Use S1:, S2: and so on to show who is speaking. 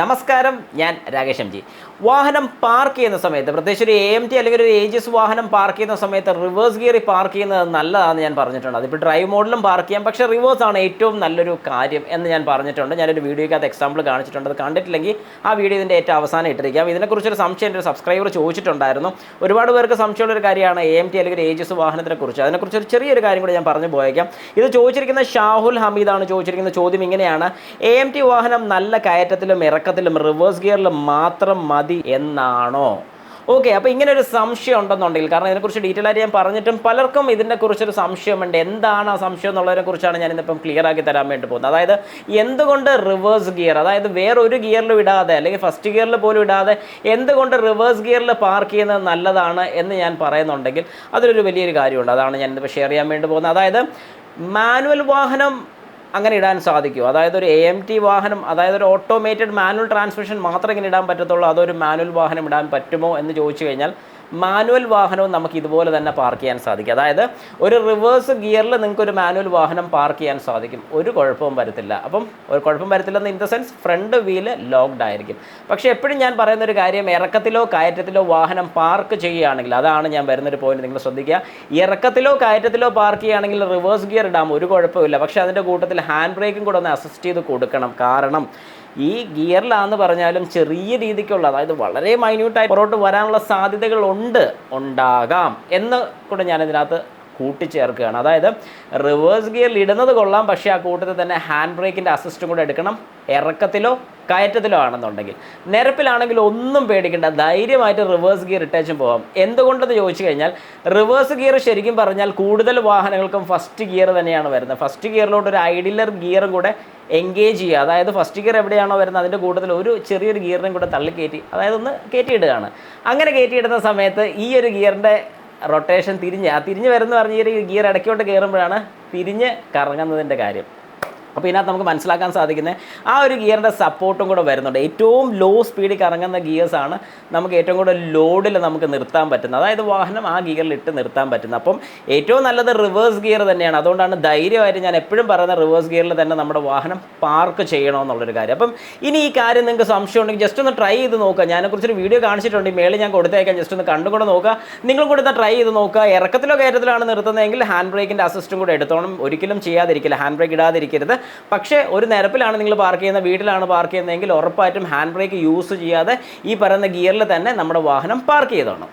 S1: നമസ്കാരം ഞാൻ Rakesh M G. വാഹനം പാർക്ക് ചെയ്യുന്ന സമയത്ത് പ്രത്യേകിച്ച് ഒരു എ എം ടി അല്ലെങ്കിൽ ഒരു ഏജസ് വാഹനം പാർക്ക് ചെയ്യുന്ന സമയത്ത് റിവേഴ്സ് ഗിയറി പാർക്ക് ചെയ്യുന്നത് നല്ലതാണെന്ന് ഞാൻ പറഞ്ഞിട്ടുണ്ട്. അതിപ്പോൾ ഡ്രൈവ് മോഡിലും പാർക്ക് ചെയ്യാം. പക്ഷേ റിവേഴ്സ് ആണ് ഏറ്റവും നല്ലൊരു കാര്യം എന്ന് ഞാൻ പറഞ്ഞിട്ടുണ്ട്. ഞാനൊരു വീഡിയോയ്ക്കകത്ത് എക്സാമ്പിൾ കാണിച്ചിട്ടുണ്ട്. അത് കണ്ടിട്ടില്ലെങ്കിൽ ആ വീഡിയോ ഇതിന്റെ ഏറ്റവും അവസാനം ഇട്ടിരിക്കാം. ഇതിനെക്കുറിച്ചൊരു സംശയം എന്റെ ഒരു സബ്സ്ക്രൈബർ ചോദിച്ചിട്ടുണ്ടായിരുന്നു. ഒരുപാട് പേർക്ക് സംശയമുള്ള ഒരു കാര്യമാണ് എ എം ടി അല്ലെങ്കിൽ ഒരു ഏജസ് വാഹനത്തിനെ കുറിച്ച്. അതിനെക്കുറിച്ച് ഒരു ചെറിയൊരു കാര്യം കൂടി ഞാൻ പറഞ്ഞു പോയേക്കാം. ഇത് ചോദിച്ചിരിക്കുന്ന ഷാഹുൽ ഹമീദാണ് ചോദിച്ചിരിക്കുന്ന ചോദ്യം ഇങ്ങനെയാണ്. എ എം ടി വാഹനം നല്ല കയറ്റത്തിലും ഇറക്കത്തിലും റിവേഴ്സ് ഗിയറിലും മാത്രം മതി എന്നാണോ? ഓക്കെ അപ്പോൾ ഇങ്ങനെ ഒരു സംശയം ഉണ്ടെന്നുണ്ടെങ്കിൽ കാരണം ഇതിനെക്കുറിച്ച് ഡീറ്റെയിൽ ആയിട്ട് ഞാൻ പറഞ്ഞിട്ടും പലർക്കും ഇതിനെക്കുറിച്ചൊരു സംശയമുണ്ട്. എന്താണ് ആ സംശയം എന്നുള്ളതിനെക്കുറിച്ചാണ് ഞാൻ ഇന്നിപ്പം ക്ലിയർ ആക്കി തരാൻ വേണ്ടി പോകുന്നത്. അതായത് എന്തുകൊണ്ട് റിവേഴ്സ് ഗിയർ അതായത് വേറൊരു ഗിയറിലും ഇടാതെ അല്ലെങ്കിൽ ഫസ്റ്റ് ഗിയറിൽ പോലും ഇടാതെ എന്തുകൊണ്ട് റിവേഴ്സ് ഗിയറിൽ പാർക്ക് ചെയ്യുന്നത് നല്ലതാണ് എന്ന് ഞാൻ പറയുന്നുണ്ടെങ്കിൽ അതിലൊരു വലിയൊരു കാര്യമുണ്ട്. അതാണ് ഞാൻ ഷെയർ ചെയ്യാൻ വേണ്ടി പോകുന്നത്. അതായത് മാനുവൽ വാഹനം അങ്ങനെ ഇടാൻ സാധിക്കും. അതായത് ഒരു എ എം ടി വാഹനം അതായത് ഒരു ഓട്ടോമേറ്റഡ് മാനുവൽ ട്രാൻസ്മിഷൻ മാത്രം ഇങ്ങനെ ഇടാൻ പറ്റത്തുള്ളൂ. അതൊരു മാനുവൽ വാഹനം ഇടാൻ പറ്റുമോ എന്ന് ചോദിച്ചു കഴിഞ്ഞാൽ മാനുവൽ വാഹനവും നമുക്ക് ഇതുപോലെ തന്നെ പാർക്ക് ചെയ്യാൻ സാധിക്കും. അതായത് ഒരു റിവേഴ്സ് ഗിയറിൽ നിങ്ങൾക്ക് ഒരു മാനുവൽ വാഹനം പാർക്ക് ചെയ്യാൻ സാധിക്കും. ഒരു കുഴപ്പവും വരത്തില്ല. അപ്പം ഒരു കുഴപ്പം വരത്തില്ലെന്ന് in the sense front wheel locked ആയിരിക്കും. പക്ഷേ എപ്പോഴും ഞാൻ പറയുന്ന ഒരു കാര്യം ഇറക്കത്തിലോ കയറ്റത്തിലോ വാഹനം പാർക്ക് ചെയ്യുകയാണെങ്കിൽ അതാണ് ഞാൻ വരുന്നൊരു പോയിന്റ് നിങ്ങൾ ശ്രദ്ധിക്കുക. ഇറക്കത്തിലോ കയറ്റത്തിലോ പാർക്ക് ചെയ്യുകയാണെങ്കിൽ റിവേഴ്സ് ഗിയർ ഇടാം ഒരു കുഴപ്പമില്ല പക്ഷേ അതിന്റെ കൂട്ടത്തിൽ ഹാൻഡ് ബ്രേക്കും കൂടെ ഒന്ന് അസിസ്റ്റ് ചെയ്ത് കൊടുക്കണം. കാരണം ഈ ഗിയറിലാന്ന് പറഞ്ഞാലും ചെറിയ രീതിക്കുള്ള അതായത് വളരെ മൈന്യൂട്ടായി പുറകോട്ട് വരാനുള്ള സാധ്യതകളുണ്ട് ഉണ്ടാകാം എന്ന് കൂടെ ഞാൻ ഇതിനകത്ത് കൂട്ടിച്ചേർക്കുകയാണ്. അതായത് റിവേഴ്സ് ഗിയറിൽ ഇടുന്നത് കൊള്ളാം പക്ഷേ ആ കൂട്ടത്തിൽ തന്നെ ഹാൻഡ് ബ്രേക്കിന്റെ അസിസ്റ്റും കൂടെ എടുക്കണം. ഇറക്കത്തിലോ കയറ്റത്തിലോ ആണെന്നുണ്ടെങ്കിൽ. നിരപ്പിലാണെങ്കിൽ ഒന്നും പേടിക്കേണ്ട. ധൈര്യമായിട്ട് റിവേഴ്സ് ഗിയർ ഇട്ടേച്ചും പോകാം എന്തുകൊണ്ടെന്ന് ചോദിച്ചു കഴിഞ്ഞാൽ റിവേഴ്സ് ഗിയർ ശരിക്കും പറഞ്ഞാൽ കൂടുതൽ വാഹനങ്ങൾക്കും ഫസ്റ്റ് ഗിയർ തന്നെയാണ് വരുന്നത്. ഫസ്റ്റ് ഗിയറിലോട്ട് ഒരു ഐഡിലർ ഗിയറും കൂടെ എൻഗേജ് ചെയ്യുക. അതായത് ഫസ്റ്റ് ഗിയർ എവിടെയാണോ വരുന്നത് അതിന്റെ കൂട്ടത്തിൽ ഒരു ചെറിയൊരു ഗിയറിനും കൂടെ തള്ളി കയറ്റി അതായത് ഒന്ന് കയറ്റിയിടുകയാണ് അങ്ങനെ കയറ്റിയിടുന്ന സമയത്ത് ഈ ഒരു ഗിയറിന്റെ റൊട്ടേഷൻ തിരിഞ്ഞ് ആ തിരിഞ്ഞ് വരുന്ന പറഞ്ഞ ഈ ഗിയർ ഇടയ്ക്കോട്ട് കയറുമ്പോഴാണ് തിരിഞ്ഞ് കറങ്ങുന്നതിന്റെ കാര്യം. അപ്പോൾ ഇതിനകത്ത് നമുക്ക് മനസ്സിലാക്കാൻ സാധിക്കുന്നത് ആ ഒരു ഗിയറിന്റെ സപ്പോർട്ടും കൂടെ വരുന്നുണ്ട്. ഏറ്റവും ലോ സ്പീഡിൽ കറങ്ങുന്ന ഗിയേഴ്സാണ് നമുക്ക് ഏറ്റവും കൂടുതൽ ലോഡിൽ നമുക്ക് നിർത്താൻ പറ്റുന്നത്. അതായത് വാഹനം ആ ഗിയറിൽ ഇട്ട് നിർത്താൻ പറ്റുന്നത്. അപ്പം ഏറ്റവും നല്ലത് റിവേഴ്സ് ഗിയർ തന്നെയാണ്. അതുകൊണ്ടാണ് ധൈര്യമായിട്ട് ഞാൻ എപ്പോഴും പറയുന്ന റിവേഴ്സ് ഗിയറിൽ തന്നെ നമ്മുടെ വാഹനം പാർക്ക് ചെയ്യണമെന്നുള്ളൊരു കാര്യം. അപ്പം ഇനി ഈ കാര്യം നിങ്ങൾക്ക് സംശയം ഉണ്ടെങ്കിൽ ജസ്റ്റ് ഒന്ന് ട്രൈ ചെയ്ത് നോക്കുക. ഞാനെക്കുറിച്ചൊരു വീഡിയോ കാണിച്ചിട്ടുണ്ട്. ഈ മേളിൽ ഞാൻ കൊടുത്തേക്കാം. ജസ്റ്റ് ഒന്ന് കണ്ടുകൂടെ നോക്കുക. നിങ്ങൾ കൂടെ ട്രൈ ചെയ്ത് നോക്കുക. ഇറക്കത്തിലോ കയറ്റത്തിലാണ് നിർത്തുന്നതെങ്കിൽ ഹാൻഡ് ബ്രേക്കിന്റെ അസിസ്റ്റും കൂടെ എടുത്തോണം. ഒരിക്കലും ചെയ്യാതിരിക്കില്ല. ഹാൻഡ് ബ്രേക്ക് ഇടാതിരിക്കരുത്. പക്ഷേ ഒരു നിരപ്പിലാണ് നിങ്ങൾ പാർക്ക് ചെയ്യുന്ന വീട്ടിലാണ് പാർക്ക് ചെയ്യുന്നതെങ്കിൽ ഉറപ്പായിട്ടും ഹാൻഡ് ബ്രേക്ക് യൂസ് ചെയ്യാതെ ഈ പറയുന്ന ഗിയറിൽ തന്നെ നമ്മുടെ വാഹനം പാർക്ക് ചെയ്തോണം.